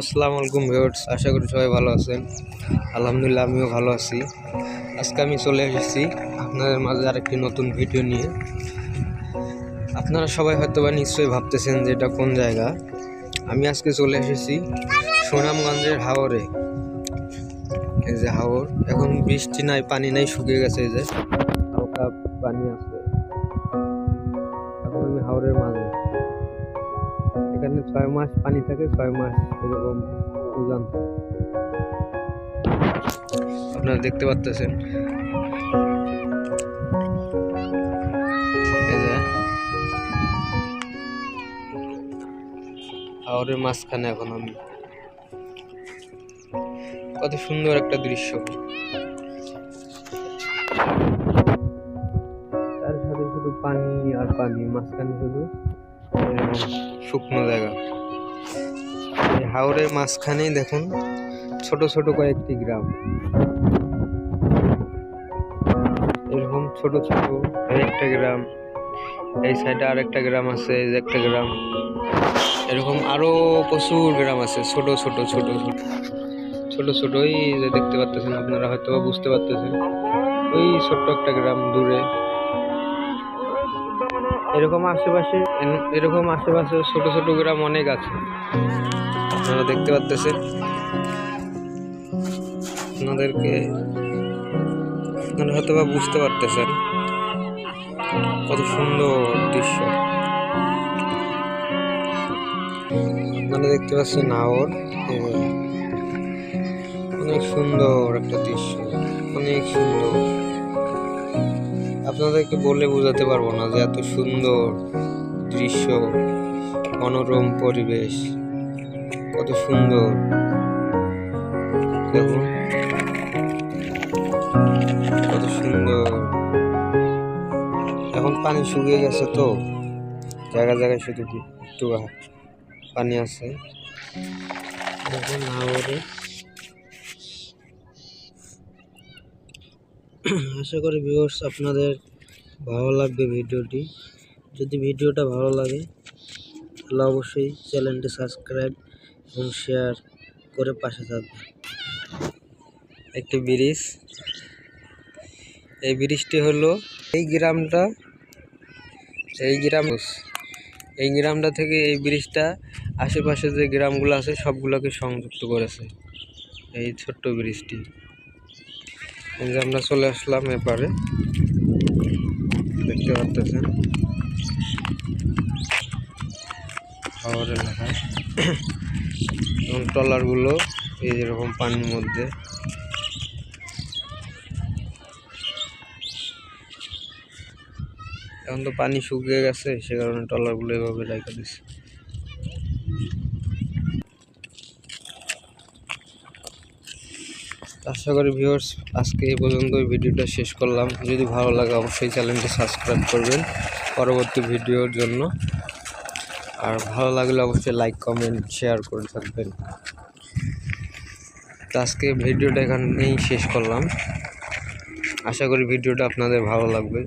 আসসালামু আলাইকুম ভিউয়ার্স, আশা করি সবাই ভালো আছেন। আলহামদুলিল্লাহ, আমিও ভালো আছি। আজকে আমি চলে এসেছি আপনাদের মাঝে আরেকটি নতুন ভিডিও নিয়ে। আপনারা সবাই হয়তো বা নিশ্চয়ই ভাবতেছেন যে এটা কোন জায়গা। আমি আজকে চলে এসেছি সুনামগঞ্জের হাওরে। এই যে হাওর, এখন বৃষ্টি নাই, পানি নাই, শুকিয়ে গেছে এই যে। হালকা পানি আছে। এখানে ছয় মাস পানি থাকে, ছয় মাস এরকম থাকে। আপনারা দেখতে পাচ্ছেন হাওরের মাঝখানে এখন আমি। কত সুন্দর একটা দৃশ্য। তার সাথে শুধু পানি আর পানি, মাঝখানে শুধু শুকনো জায়গা। এই হাওরের মাঝখানেই দেখুন ছোট ছোট কয়েকটি গ্রাম। এরকম ছোট ছোট একটা গ্রাম, এই সাইডে আরেকটা গ্রাম আছে, এই যে একটা গ্রাম। এরকম আরও প্রচুর গ্রাম আছে, ছোট ছোট ছোট ছোট। ছোট ছোট ওই যে দেখতে পাচ্ছেন আপনারা হয়তো বুঝতে পারতেছেন। ওই ছোট্ট একটা গ্রাম দূরে। এরকম আশেপাশে এরকম আশেপাশে ছোট ছোট গ্রাম অনেক আছে। আপনারা দেখতে পাচ্ছেন আপনাদেরকে আপনারা হয়তো বা বুঝতে পারতেছেন কত সুন্দর দৃশ্য। আপনারা দেখতে পাচ্ছেন যে। অনেক সুন্দর একটা দৃশ্য, অনেক সুন্দর। আপনাদেরকে বলে বোঝাতে পারব না যে এত সুন্দর দৃশ্য, মনোরম পরিবেশ, কত সুন্দর। দেখুন। কত সুন্দর। এখন পানি শুকিয়ে গেছে তো, জায়গা জায়গায় শুধু একটু পানি আছে। দেখুন হাওরে আশা করি ভিউয়ার্স আপনাদের ভালো লাগবে ভিডিওটি। যদি ভিডিওটা ভালো লাগে, তাহলে অবশ্যই চ্যানেলটি সাবস্ক্রাইব এবং শেয়ার করে পাশে থাকবেন। একটি ব্রিজ। এই ব্রিজটি হলো এই গ্রামটা, এই গ্রাম এই গ্রামটা থেকে এই ব্রিজটা আশেপাশে যে গ্রামগুলো আছে, সবগুলোকে সংযুক্ত করেছে। এই ছোট্ট ব্রিজটি। এই যে আমরা চলে আসলাম এপারে। দেখতে পারতেছেন। হাওর এলাকায় এবং ট্রলারগুলো এই যেরকম পানির মধ্যে। এখন তো পানি শুকিয়ে গেছে, সে কারণে ট্রলারগুলো এভাবে রেখে দিচ্ছে আশা করি ভিউয়ার্স আজকে এই পর্যন্ত ভিডিওটা শেষ করলাম। যদি ভালো লাগে অবশ্যই চ্যানেলটি সাবস্ক্রাইব করবেন পরবর্তী ভিডিওর জন্য। আর ভালো লাগলে অবশ্যই লাইক কমেন্ট শেয়ার করে থাকবেন। তো আজকে ভিডিওটা এখানেই শেষ করলাম। আশা করি ভিডিওটা আপনাদের ভালো লাগবে।